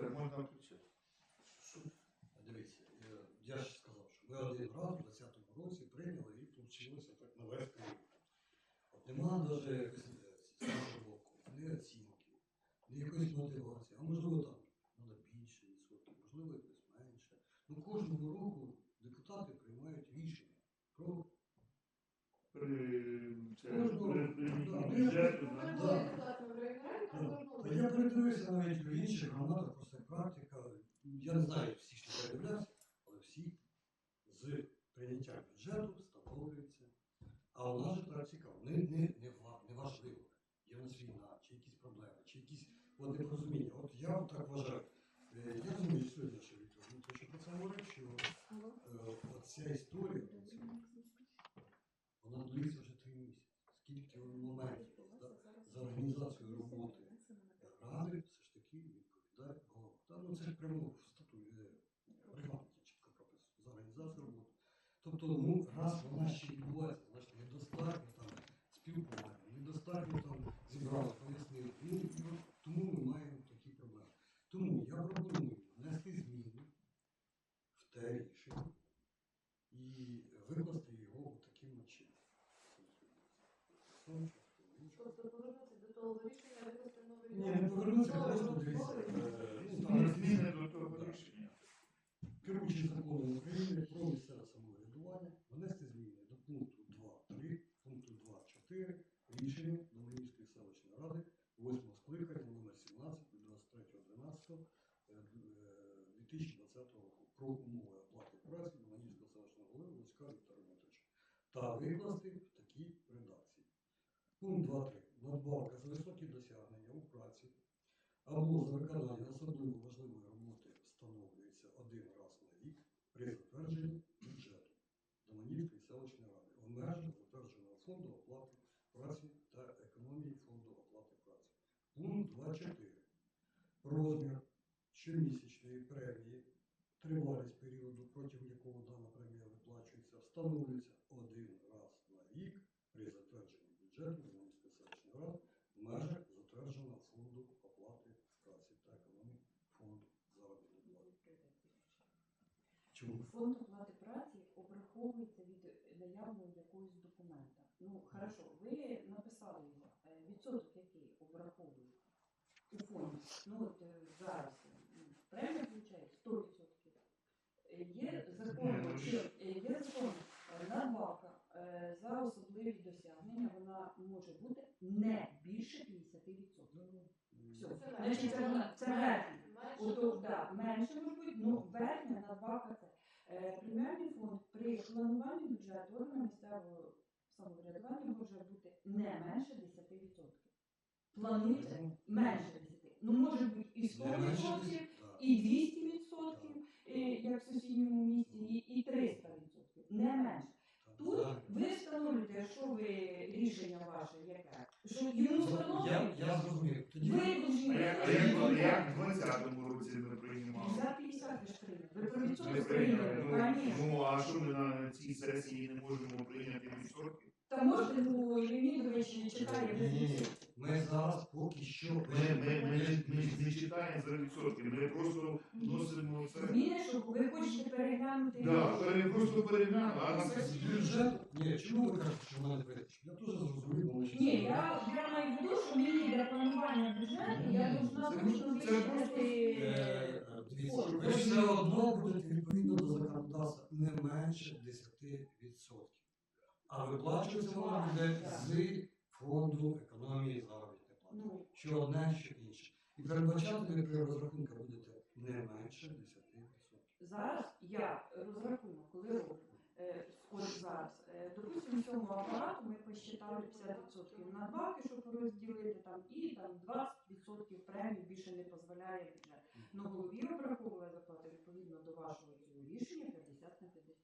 Все, можна включити. Дивіться, я, я ж сказав, що ми один раз у 20-му році прийняли і вийшло так навести. От нема навіть боку, ні оцінки, ні якоїсь мотивації, а можливо там треба більше відсотків, можливо якось менше. Ну кожного року депутати приймають рішення про При, це, Кожного- при Да, Você é? Ні, не повернутися, Новий просто дивіться. рішення. е, ну, Зміни- там Зміни до того рішення. Керуючим законом України про місцеве самоврядування внести зміни до пункту 2.3, пункту 2.4 рішення Доманівської селищної ради 8 скликання номер 17 від 23.12 е, е, 2020 року про умови оплати праці Доманівського селищного голови Луцька Віктора Дмитровича та викласти в такій редакції. Пункт 2.3. Надбавка за високі досягнення у праці або за виконання особливо важливої роботи встановлюється один раз на рік при затвердженні бюджету Доманівської селищної ради в межах затвердженого фонду оплати праці та економії фонду оплати праці. Пункт 2.4. Розмір щомісячної премії, тривалість періоду, протягом якого дана премія виплачується, встановлюється один раз на рік при затвердженні бюджету Доманівської селищної ради в межах затвердженого фонду оплати праці та економії фонду заробітної плати. Чому? Фонд оплати праці обраховується від наявного якогось документа. Ну, хорошо, ви написали його. Е, Відсоток який обраховують у фонді. Ну, от е, зараз премія виходить 100%. Е, Є закон, що е, є е, надбавка е, за особливі досягнення, вона може бути не більше 50%. Все. Це Значить, це, це верхня. Менше. Да, менше може бути, ну верхня надбавка це. Е, преміальний фонд при плануванні бюджету органу місцевого самоврядування може бути не менше 10%. Планується менше 10%. Ну може бути і 100%, і 200%, е, як в сусідньому місті, і, і 300%. Не менше. Тут ви встановлюєте, якщо ви рішення ваше яке, що йому Я, встановлюють, я зрозумів. Тоді ви повинні А як, а як, як в 20-му році ми приймали? 50-50 ви ж прийняли. Ви про прийняли. прийняли, Ну, ну, а що ми на цій сесії не можемо прийняти відсотки? Та можете, ну, Леонідович читає без Ні, відсотків. Ми зараз поки що. Ми, ми, ми, ми ж не читаємо за відсотки, ми просто вносимо це. Зміни, що ви хочете переглянути. Да, пере- просто перегляну, а на З бюджету. Ні, чому ви кажете, що в мене витачить? Я теж зрозумів, бо ми ще Ні, я, я маю в виду, що мені для планування бюджету я должна Це- точно це просто- вичислити. Е, е, Дивіться, ви все одно будете відповідно до законодавства не менше 10%. А виплачується вона буде з фонду економії заробітної плати. Ну, Що одне, що інше. І передбачати при розрахунках будете не менше 10%. зараз я розрахунок, коли роблю, е, зараз, е, допустимо, цьому апарату ми посчитали 50% надбавки, щоб розділити там, і там 20% премії більше не дозволяє бюджет. Ну, голові обраховує заплати відповідно до вашого цього рішення 50 на 50.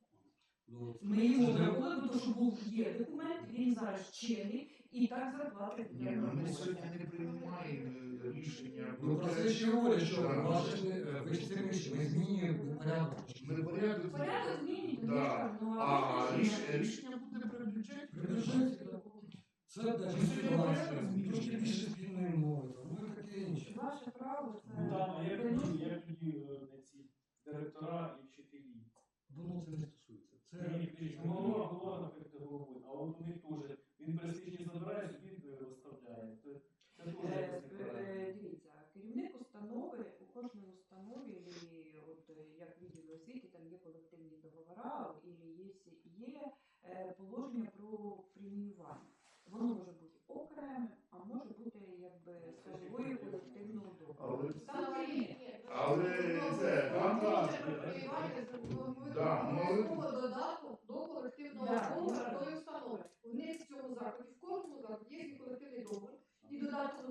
Ну, Ми його обраховуємо, тому що був є документ, він зараз чинний, і так зарплати Ні, ну ми сьогодні не приймаємо е, рішення Ну, про це ще говорять, що Так. ваше ж не- ви ж це ми змінюємо порядок. Ми порядок. Порядок змінюється, Да. ну, А ж- рішення, рішення буде при бюджеті. Так. Це навіть ситуація, трошки більше спільної мови, там, ну і таке інше. Ваше право, це Ну, там, а як, виносите як директора і вчителі. Воно це не стосується. Це Ні, дивіться, голова, голова, наприклад, голови, а от у них теж він престижні забирає, собі е, виставляє. Це, це теж Е, якось е, неправильно. Дивіться, керівник установи у кожній установі, і от е, як відділ освіти, там є колективні договори, і є, є е, положення про преміювання. Воно може бути окремим, а може бути якби складовою колективного договору. Але Там керівник, ні. Але це, там, Там так. преміювання ми Да, ну, але- обов'язково додатку до колективного Да, договору да. тої установи. В них в цьому закладі, в кожному закладі є свій колективний договор. І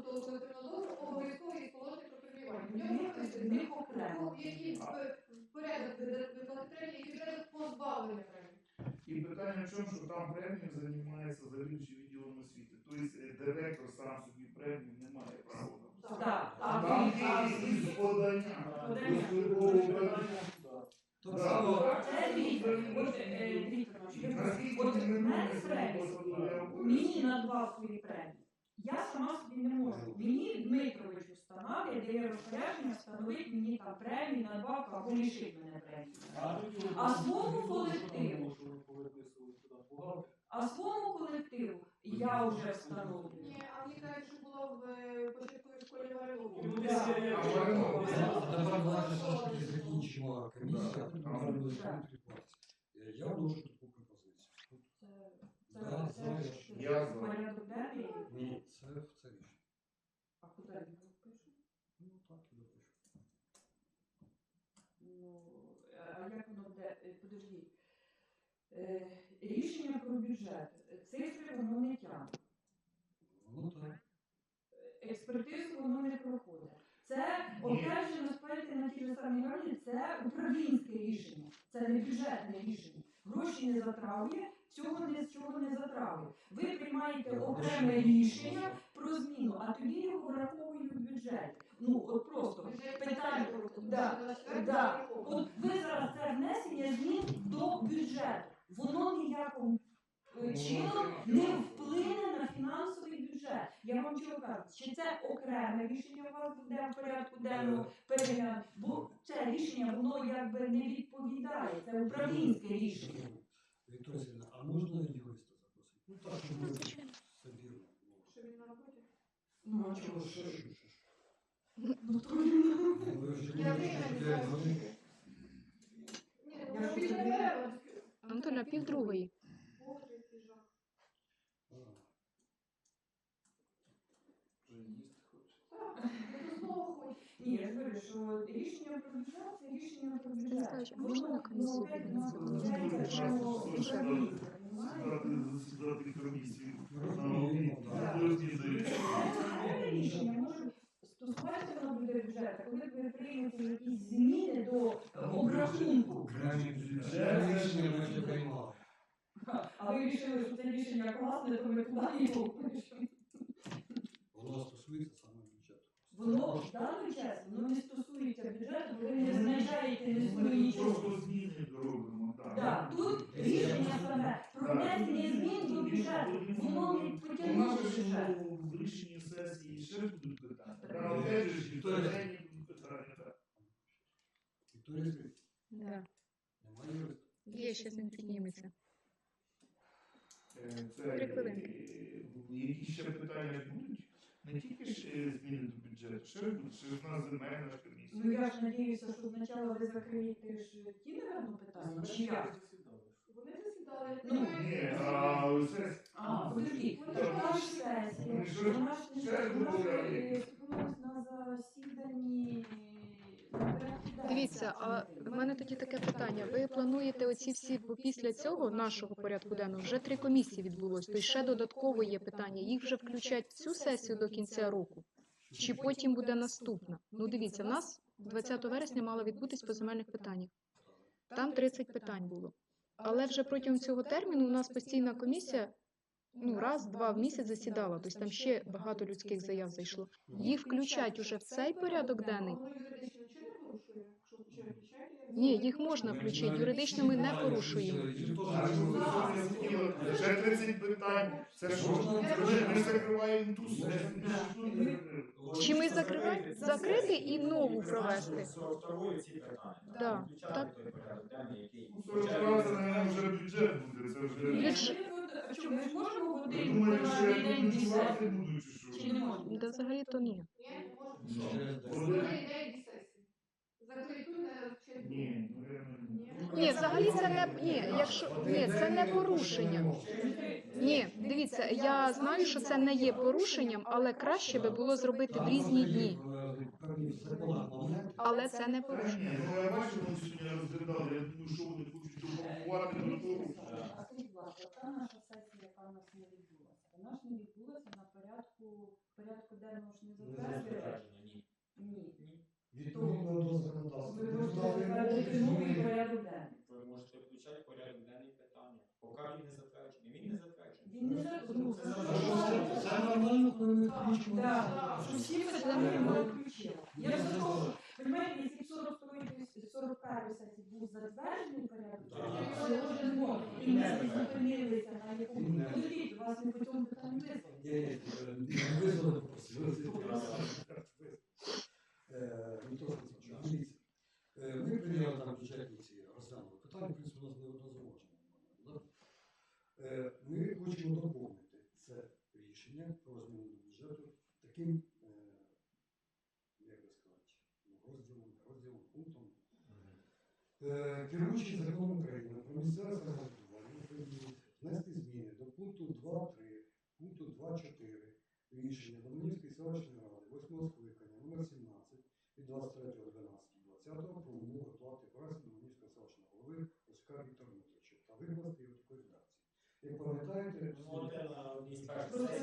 колективного договору обов'язково є положення про преміювання. В ньому В прописано, окремо. який е, порядок виплати премії, який порядок позбавлення премії. І питання в чому, що там премію займається завідуючий відділом освіти. Тобто е, директор сам собі премію не має права. Так. Там є якісь подання. Дивіться, от е, Віктор от мене премія, мені надбав свої премії. Я сама собі не можу. Мені Дмитрович установлює, дає розпорядження, встановить мені там премію, надбавку або лишить мене премію. А своєму колективу? А своєму колективу я вже встановлюю. Ні, а мені кажуть, що було в е, початковій школі Вариловки. Ну, десь я- я- А Варенов? А тепер давайте все ж таки закінчимо комісію, а потім Так. будемо відповідати. Е, Я вношу таку пропозицію. Це, Да, це, знаю, це, що- це Я за. порядок денний. Ні, це в це рішення. А куди я його пишу? Ну так і допишу. Ну, а як воно буде? Е, Подождіть. Е, Рішення про бюджет. Цифри воно не тягне. Ну так. Експертизу воно не проходить. Це, опять насправді на ті ж самі грані, це управлінське рішення, це не бюджетне рішення. Гроші не затравлює, цього не з чого не затравлює. Ви приймаєте окреме рішення про зміну, а тоді його враховують в бюджеті. Ну, от просто. Питання, да, Да. От ви зараз це внесення змін до бюджету. Воно ніяким е, чином не вплине на фінансовий бюджет. Я вам чого кажу, чи це окреме рішення у вас буде в порядку денного перегляду, бо це рішення воно якби не відповідає. Це управлінське рішення. Вікторія Сергійовна, а можна юриста запросити? Ну так, щоб ви собі Що він на роботі? Ну а чого ж. Ну то Ну, ви вже Я говорите, що виграю п'ять зараз. годин. Ні, Я ну Антоля, пів другої. Боже, який жах. А, Вже їсти хоче. Так, знову хочу. ні, я говорю, що рішення про рішення а можна на комісію? Засідати, рішення може стосуватися воно бюджету, коли ви приймете якісь зміни до обрахунку. Бюджетні рішення ми вже приймали. А ви вирішили, що це рішення класне, то ми туди його пишемо. Воно стосується саме бюджету. Воно в даний час воно не стосується бюджету, ви не знижаєте не свої просто зміни робимо. так. Тут рішення саме про внесення змін до бюджету. Воно не У потягнуло нас же бюджет. в рішенні сесії ще будуть питання. Опять же ж Вікторія. будуть питання. так. Вікторія юриста? Є, щас він підніметься. Е, Три хвилинки. е, які ще питання будуть? Не тільки ж е, зміни до бюджету, ще ж нас земельна комісія. Ну я ж надіюся, що спочатку ви закриєте ж ті, напевно, питання. Чи як? Вони засідали. Ну, Ні, а це А, подожди, Вони ж сесія. Вона ж не ще ж вона ж, на засіданні. Дивіться, а в мене тоді таке питання. Ви плануєте оці всі, бо після цього нашого порядку денного вже три комісії відбулось. Тобто ще додатково є питання. Їх вже включать в цю сесію до кінця року. Чи потім буде наступна? Ну дивіться, нас 20 вересня мало відбутись по земельних питаннях. Там 30 питань було. Але вже протягом цього терміну у нас постійна комісія ну раз-два в місяць засідала. Тобто там ще багато людських заяв зайшло. Їх включать уже в цей порядок денний. Воно юридично нічого не порушує, якщо вже включаєте. Ні, їх можна включити. Юридично ми не порушуємо. Ще 30 питань. Це що? Ми закриваємо ту. Чи ми закривати, закрити і нову провести? 42 ці питання. Да, так. той порядок денний, який 42 це, мабуть, вже бюджет буде, це вже... Що ми можемо в Ви один думаєте, що я день буду десять? чувати буду, чи не можна? Да взагалі то ні. День сесії. Ні, ну, ні. Ні, взагалі це не ні, якщо ні, це не порушення. Ні, дивіться, я знаю, що це не є порушенням, але краще би було зробити в різні дні. Але це не порушення. ну я бачу, вони сьогодні розглядали, я думаю, що вони хочуть допомагати до того. А скажіть, будь ласка, та наша сесія, яка у нас не відбулася, вона ж не відбулася на порядку, порядку денного ж не Не затвердили? затверджено, ні. Ні. Відповідно до законодавства. Ви можете депутати затвердити можуть новий змінити. порядок денний. Ви можете включати в порядок денний питання. Поки він не затверджений. Він не затверджений. Він не за- ну, Це це. Це нормально, коли ми включимо. Так, що всі питання ми включили. Я за того, розумієте, якщо 41 сесії був затверджений порядок, Так. це вже знову. І ми зупинилися на якому. Подивіть, вас не по цьому питанню е, визвали попросили. Е, Дмитро Олександрович, дивіться. Е, Ми прийняли там бюджетні ці розглянули питання, в принципі, у нас неоднозвучно. да? Е, Ми хочемо доповнити це рішення про зміну до бюджету таким, е, як би сказати, розділом, розділом, пунктом. Е, Керуючий законом України про місцеве самоврядування України внести зміни до пункту 2.3, пункту 2.4 рішення Доманівської селищної ради 8 скликання номер 17 від 23.12.20 про умови оплати праці Доманівського селищного голови Оскара Віктора Дмитровича та викласти. Як пам'ятаєте,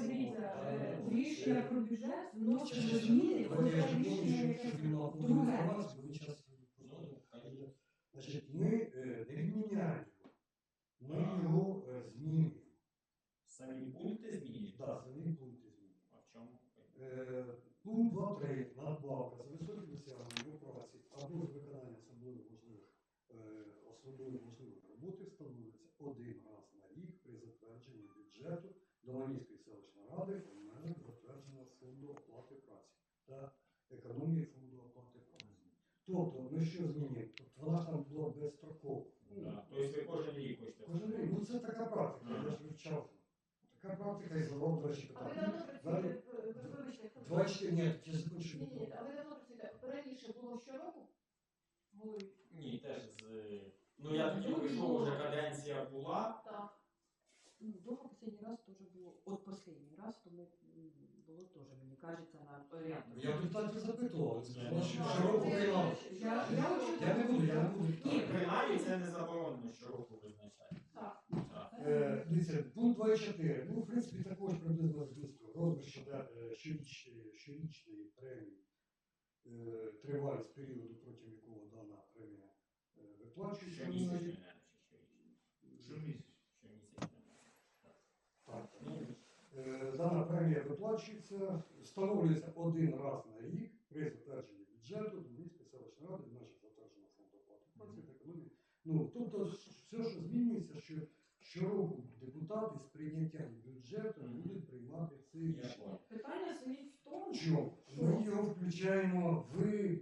дивіться, е, в рішення про бюджет вносимо зміни, Ну, Значить, ми е, не відміняємо ми його е, змінюємо. Самі пункти змінюють. Так, самі пункти змінюємо. А в чому? Е, Пункт 2.3. Надбавка за високі досягнення праці або з виконання особливо важливих, е, роботи встановлюється один раз на рік при затвердженні бюджету Доманівської селищної ради у межах затвердженого фонду оплати праці та економії фонду оплати праці. Тобто ми що змінюємо? Тобто вона там була безстрокова. Да. Тобто ви кожен рік хочете. Кожен рік. Ну це така практика, я ж вивчав. Така практика і задавав, до речі, А ви питання. давно працюєте, вибачте, хто- 24, ні, я закінчу. Ні, ні, а ви давно працюєте. Раніше було щороку? Ні, теж з. Ну я тоді прийшов, вже каденція була. Так. Ну, Дома последний раз тоже було, от последний раз, то ми, м, було теж, мені кажеться, на порядок. Я депутатів запитував, сказали, що широко приймали. Я, я, Я не буду, я не буду. Ні, принаймні це не заборонено щороку визначати. Так. Так. Е, Дивіться, пункт 24. Ну, в принципі, також приблизно змісту. Розмір щода- е, щоріч- щорічної премії, е, тривалість періоду, протягом якого дана премія е, виплачується. Щомісячно, не чи щорічно. Щомісяць. Щомісячно. Так, так. Ну, Е, Дана премія виплачується, встановлюється один раз на рік при затвердженні бюджету Донецької селищної ради межах затвердженого фонду оплати праці та економії. Ну, тобто, все, що змінюється, що щороку депутати з прийняттям бюджету будуть приймати це рішення. питання стоїть в тому, Чому? Ми його включаємо в м,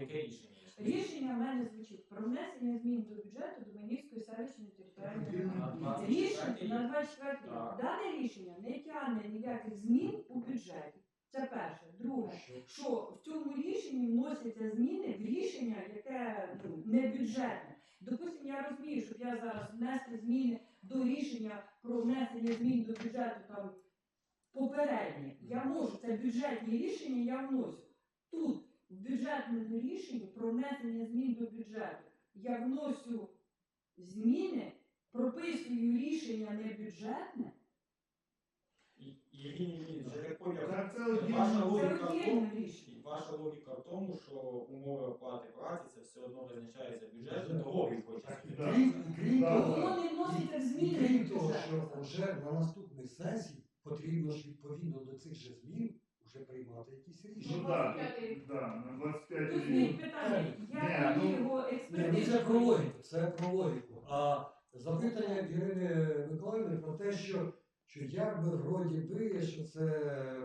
Яке рішення? є? Рішення в мене звучить про внесення змін до бюджету Доманівської селищної територіальної Відповідно, громади. на 24 Рішення рік. На 24 рік. Так. Дане рішення не тягне ніяких змін у бюджеті. Це перше. Друге, що в цьому рішенні вносяться зміни в рішення, яке ну, не бюджетне. Допустимо, я розумію, щоб я зараз внести зміни до рішення про внесення змін до бюджету там попереднє. Я можу, це бюджетні рішення, я вношу. Тут в бюджетному рішенні про внесення змін до бюджету я вношу зміни, прописую рішення не бюджетне. Євгеній Євгенійович, я так поняв, це Ваша логіка в тому, рішення. ваша логіка в тому, що умови оплати праці це все одно визначається бюджетом, того він хоче Так, собі. да. крім, крім Да. того, Воно не вноситься в і зміни крім того, що вже на наступній сесії потрібно ж відповідно до цих же змін вже приймати якісь Ну рішення. так, 25 рік. да, на 25 Тут рік. питання, Ні, як ну, його Ні, ну експертизу. це про логіку, це про логіку. А запитання Ірини Миколаївни про те, що що якби вроді би, що це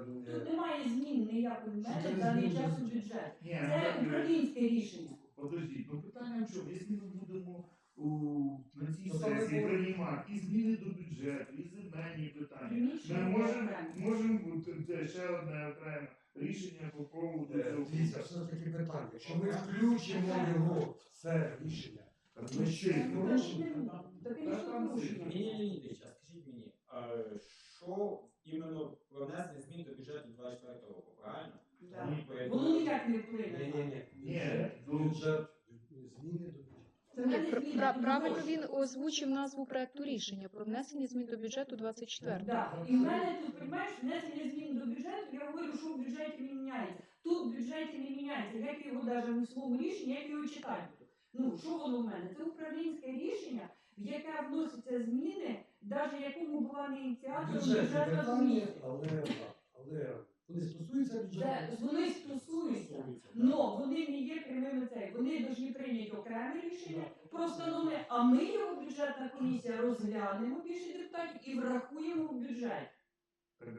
Тут е, немає змін ніякої в Що мене це в даний зміни? час у бюджет. Ні, Це ну, управлінське рішення. Подождіть, ну питання в чому? Якщо ми будемо у, на цій Ну, то ми сесії будемо- приймати і зміни до бюджету, і земельні питання, Приміщення ми можемо окремо. можемо бути це ще одне окреме рішення по поводу е, цього. дивіться, все ж таки питання. Якщо ми включимо його в це рішення, Так, ну, там порушення. Ні, ні, ні, ні, скажіть мені, е, що іменно про внесення змін до бюджету 24 року, правильно? Да. Ні, Воно ніяк не вплине. Ні-ні-ні. Ні, до- Бюджет, зміни до бюджету. Це не пр- зміни, пра- правильно він озвучив назву проекту рішення про внесення змін до бюджету 24. Да. І в мене тут, розумієш, внесення змін до бюджету, я говорю, що в бюджеті не міняється. Тут в бюджеті не міняється. Як його навіть в своєму рішенні, як його читати? Ну, що воно в мене? Це управлінське рішення, в яке вносяться зміни, навіть якому була не ініціатором бюджетна комісія. але, але вони стосуються бюджету. Вони стосуються. Но вони не є прямими цей. Вони повинні прийняти окреме рішення про встановлення, а ми його бюджетна комісія розглянемо більше депутатів і врахуємо в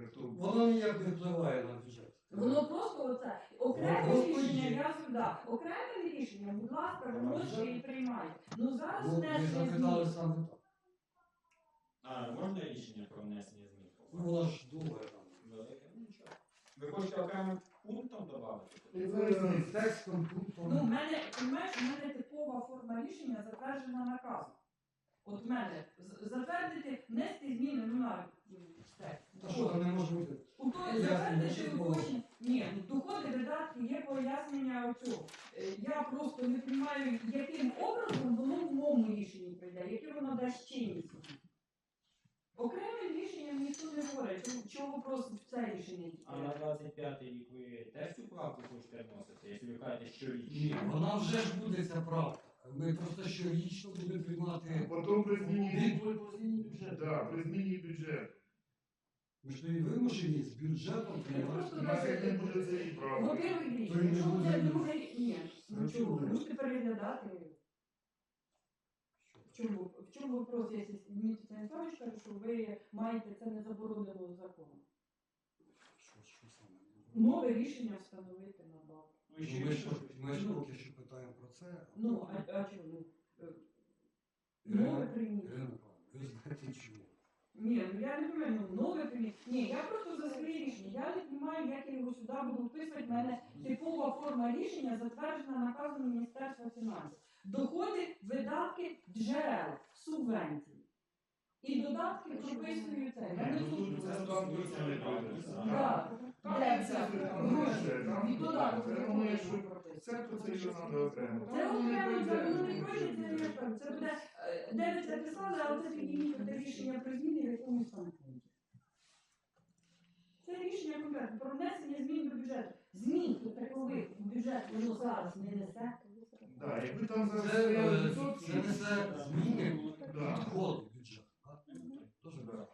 хто- Воно ніяк не впливає на бюджет. Воно просто оце окреме рішення. Я да, окреме рішення, ласка, виносите і приймайте. Ну зараз Ну, ви внесення змін. саме так. А можна рішення про внесення змін? Ну, вона ж довго там. Велике? Ну, нічого. Ви хочете окремим пунктом додати? Е, Текстом, пунктом. Ну, в мене, розумієш, в мене типова форма рішення затверджена наказом. От в мене з- затвердити, внести зміни ну, на все. Та що там не може бути? У той Ясно, затвердити значить, уточнення. Ні, ну доходи, видатки, є пояснення оцього. Е, Я просто не розумію, яким образом воно в моєму рішенні прийде, яке воно дасть чинність. Окремим рішенням ніхто не говорить, чого- чого просто в це рішення А на тільки. 25 рік ви теж цю правку хочете вносити, якщо ви кажете, що Ні, вона вже ж буде ця правка. Ми просто щорічно будемо приймати Потім при зміні відповідь по зміні бюджету. да, при зміні бюджету. Ми ж вимушені з бюджетом приймати. Буде. Во-первых, То й не якщо буде буде ні. друге ні, ну чому? ви можете переглядати. В чому, в чому вопрос, якщо Дмитро Станіславович каже, що ви маєте це не заборонено законом? Що, що саме? Нове рішення встановити на базу. Ну, ще Ми ж ми ж поки що питаємо про це. Ну, а, а чого? Ну, е, Ірина- нове. Ірина Павлівна, ви знаєте чому? Ні, ну я не розумію, ну нове приміщення. Ні, я просто за своє рішення. Я не розумію, як я його сюди буду вписувати. У мене типова форма рішення затверджена наказом Міністерства фінансів. Доходи, видатки, джерела, субвенції. І додатки прописую це. Я не тут. тут це Де? Гроші. І додаток це, до ну, це що окремо. Це не окремо, це воно не ну, пройде, це. Це буде, е, де ви це писали, але це підніміть те рішення про зміни в якомусь там пункті. Це рішення конкретно про внесення змін до бюджету. Змін до такових в бюджет воно зараз не несе. Да, якби там зараз Це, стояли е, відсотки, це несе зміни Да. підходи бюджету. так? Дуже.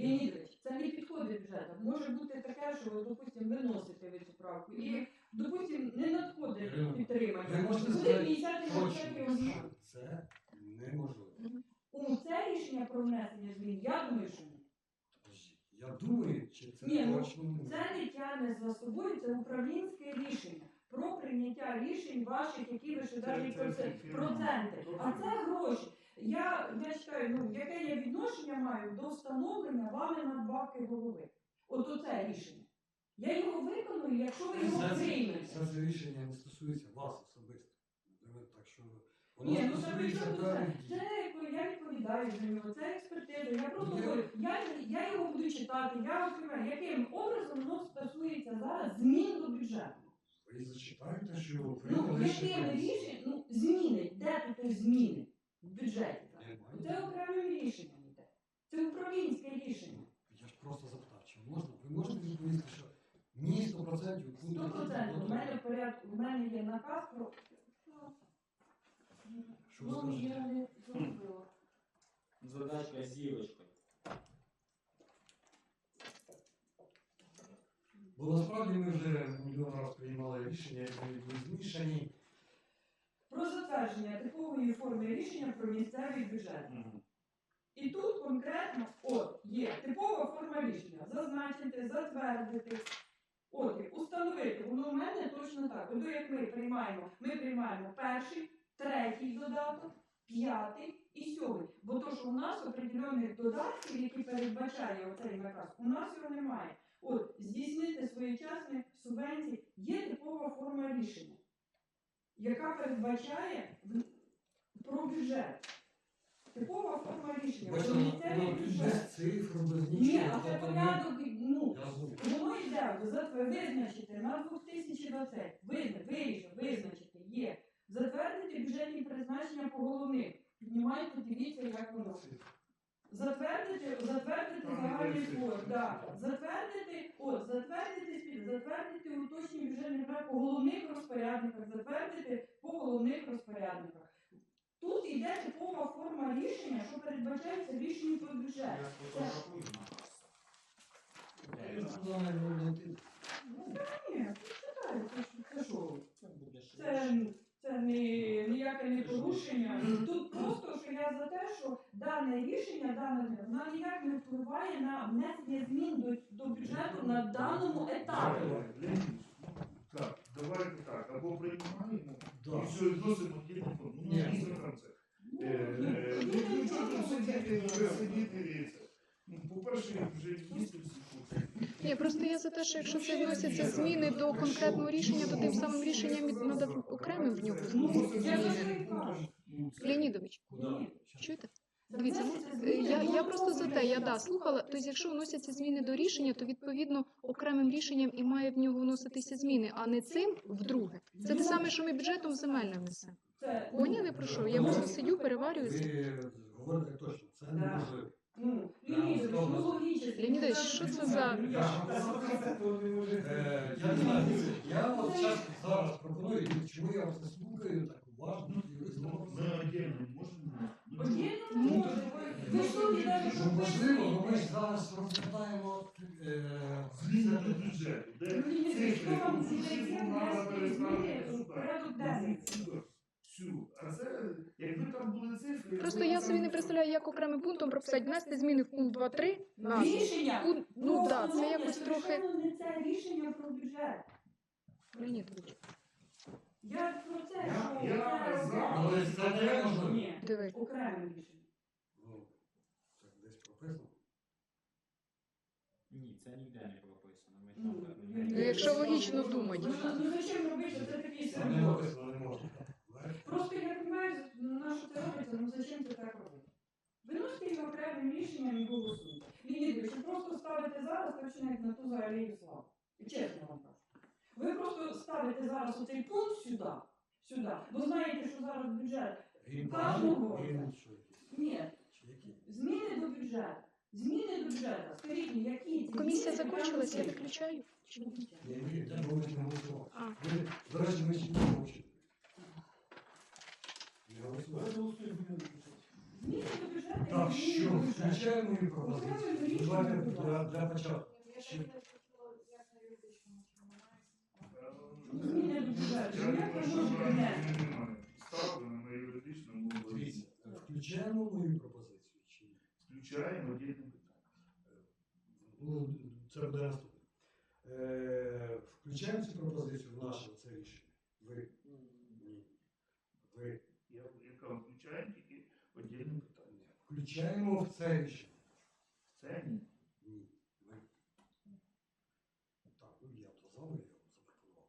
Леонідович, це не підходить бюджету. Може бути таке, що, допустимо, ви носите ви цю правку і, допустимо, не надходить підтримання. Буде 50 точно, це неможливо. У це рішення про внесення змін, я думаю, що ні. Я думаю, чи це Ні, ну, точно не Це не тягне за собою, це управлінське рішення про прийняття рішень ваших, які ви ще навіть це фірма. проценти. А це гроші. Я, я читаю, ну яке я відношення маю до встановлення вами надбавки голови. От оце рішення. Я його виконую, якщо ви його Це- приймете. Це ж рішення не стосується вас особисто. Так що воно Ні, ну це при стосується чому тут певних це? дій. Це як я відповідаю за нього, це експертиза. Я просто Ні. говорю, я, я його буду читати, я розумію, яким образом воно стосується зараз змін до бюджету. Ви зачитаєте, що Ну, прийняли якими рішення, ну, зміни, де тут зміни в бюджеті? зараз? Це окремим рішенням йде. Це управлінське рішення. Я ж просто запитав, чи можна? Ви можете відповісти, що ні 100% пункту Сто процентів. У мене в порядку, у мене є наказ про. Що ви Ну, скажете? я не зробила. Задачка з зірочкою. Бо насправді ми вже мільйон раз приймали рішення, які були змішані. Про затвердження типової форми рішення про місцевий бюджет. І тут конкретно от є типова форма рішення. Зазначити, затвердити. От, установити. Воно в мене точно так. От як ми приймаємо, ми приймаємо перший, третій додаток, п'ятий і сьомий. Бо то, що у нас определених додатків, які передбачає оцей наказ, у нас його немає. От, здійснити своєчасні субвенції є типова форма рішення, яка передбачає про бюджет. Рішення. Бачите, воно місцевий бюджет. без цифр, без Ні, а це тобто ми- порядок, ну, Я розумію. Воно йде визначити на 2020, визна- вирішив, визначити, є. Затвердити бюджетні призначення по головних. Піднімайте, дивіться, як воно. Затвердити, затвердити Там загальний є фонд, цифри. да. затвердити, от, затвердити, спів- затвердити уточні бюджетні по головних розпорядниках, затвердити по головних розпорядниках. Тут йде типова форма рішення, що передбачається в рішенні про бюджет. Ну, та ні, читаю, це ж- це що? Це Це, не, ніяке не порушення. Тут просто, що я за те, що дане рішення, дане вона ніяк не впливає на внесення змін до, до бюджету на даному етапі. Так, давайте так, або приймаємо. І все, відносимо дітей, ну, Ні. різно це. Ну, ну, ну, Ну, ну, ну, чого ну, там ну, сидіти, ну, сидіти і це? Ну, по-перше, вже їсти всі. Ні, просто я за те, що якщо це вносяться зміни до конкретного рішення, то тим самим рішенням треба окремим в нього Ну. Ну, Леонідович, чуєте? Дивіться, ну, е, я, я просто за те, я да, слухала. Тобто, якщо вносяться зміни до рішення, то відповідно окремим рішенням і має в нього вноситися зміни, а не цим вдруге. Це те саме, що ми бюджетом земельне внесемо. Це, Поняли про що? Я просто сидю, переварюю. Ви говорите точно, це неможливо. ну, Леонідович, ну. Леонідович, що це за- я ж казав. Я не знаю, я зараз зараз пропоную, чому я вас не слухаю так уважно, юрист Ну, не Ми отдельно можемо? Ну, Отдельно Ну, може. Ви- Ви що, ніде Ну, можливо, але ми ж зараз розглядаємо е, Зміни до бюджету, де вам цифри, зміни треба переставити сюди. Всю. А це, якби там були цифри... Просто я собі не представляю, як окремим пунктом прописати внести зміни в пункт 2.3 назву. Рішення? Пункт- Ну так, це встановлення якось трохи. не це рішення про бюджет. Леонідович, Я про це, Я- що я це за. Але це не. Ні, диви. окреме рішення. Ну, це десь прописано. Це ніде не прописано. Ми Ну, там ну, не- Ну, якщо логічно думати. Ну, ну зачем робити це такий Це не написано, не можна. Просто я розумію, на що це робиться, ну зачем це так робити? Виносите його окремим рішенням і голосуйте. Леонідович, ви просто ставите зараз, так що навіть на ту за алею славу. Чесно вам кажу. Ви просто ставите зараз оцей пункт сюди, сюди, бо знаєте, що зараз бюджет. Він Кожного. він що? Ні, Чи зміни до бюджету. Зміни до бюджету. Скажіть мені, які ці Комісія зміни закончилась, я прямо виключаю. Ні, ні, де ми не голосували. А. Ви, До речі, ми ще не мовчили. Не голосували. Зміни до бюджету. і Так, зміни що, до бюджету. включаємо мою пропозицію. Давайте для, для початку. Ще Зміни до бюджету. Я Як думаю, ви що можете вона внести? немає. Ставлено на юридичному Дивіться, включаємо мою пропозицію чи отдельне питання. Ну, це буде наступне. Е, включаємо цю пропозицію в наше це рішення. Ви? Ні. Ви? Я, яка включаємо тільки отдельне питання. Включаємо в це рішення. В Це ні. Ні. Ви? Так, ну я то за, я запропонував.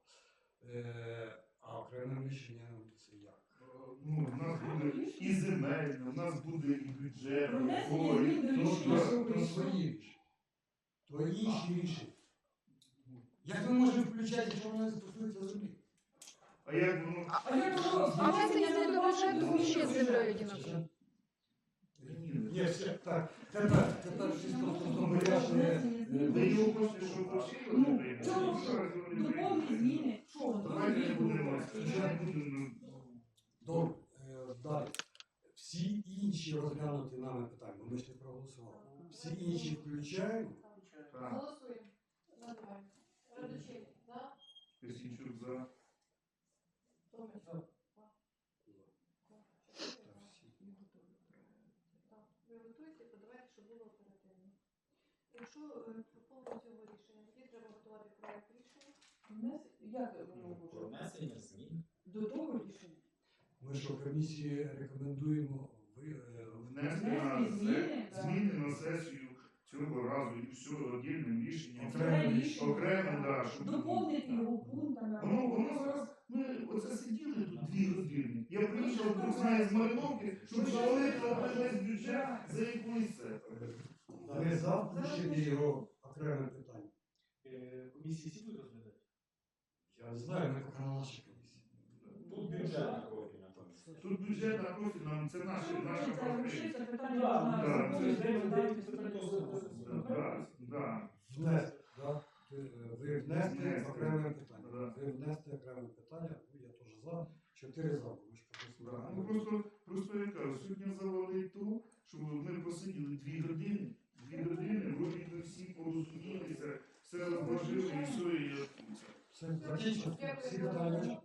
Е, а це як? Ну, у нас буде і земельне, у нас буде і бюджет. Ну, рішення так, То, свої. То інші рішення. Як ми можемо включати, якщо воно не стосується землі? А як воно? А як воно? А внесення змін до бюджету ще з землею однаково. Ні, все, так. Тепер, тепер чисто стосовно його хочете, щоб вообще його не Доповнені прийняли. зміни. Що воно? Давайте не будемо. не будемо. Добре, далі. Всі інші розглянуті нами питання, ми ж не проголосували. Всі інші включаємо. Так, Голосуємо. Да? За. Томич. Так, всі. ви готуєте? було оперативно. Якщо е, по поводу цього рішення, тоді треба готувати проект рішення. Внес... Як воно Про внесення змін. До того? Ми що комісії рекомендуємо е, Внести на зміни, зміни на сесію цього разу і все одільним рішенням. Рішення. Окремо, да, щоб Доповнити його пунктами. Воно, воно зараз, ми оце сиділи тут дві години. Я приїхав, Бог знає, з Мариновки, щоб завалити весь бюджет за якусь це. ви за включення його окреме питання. Е, Комісії всі будуть розглядати? Я не знаю, ми поки на нашій комісії. Тут комісія. Тут бюджет на профільному, це наше, наша Це проблема. питання це-? Ви, внести окреме питання. Ви внести окреме питання, ну я теж за. Чотири за, ми. Ну просто, просто я кажу, сьогодні завалили то, що ми просиділи дві години, дві години, вроді би всі порозумілися, все розложили і все, і я Все, закінчено. Всі питання.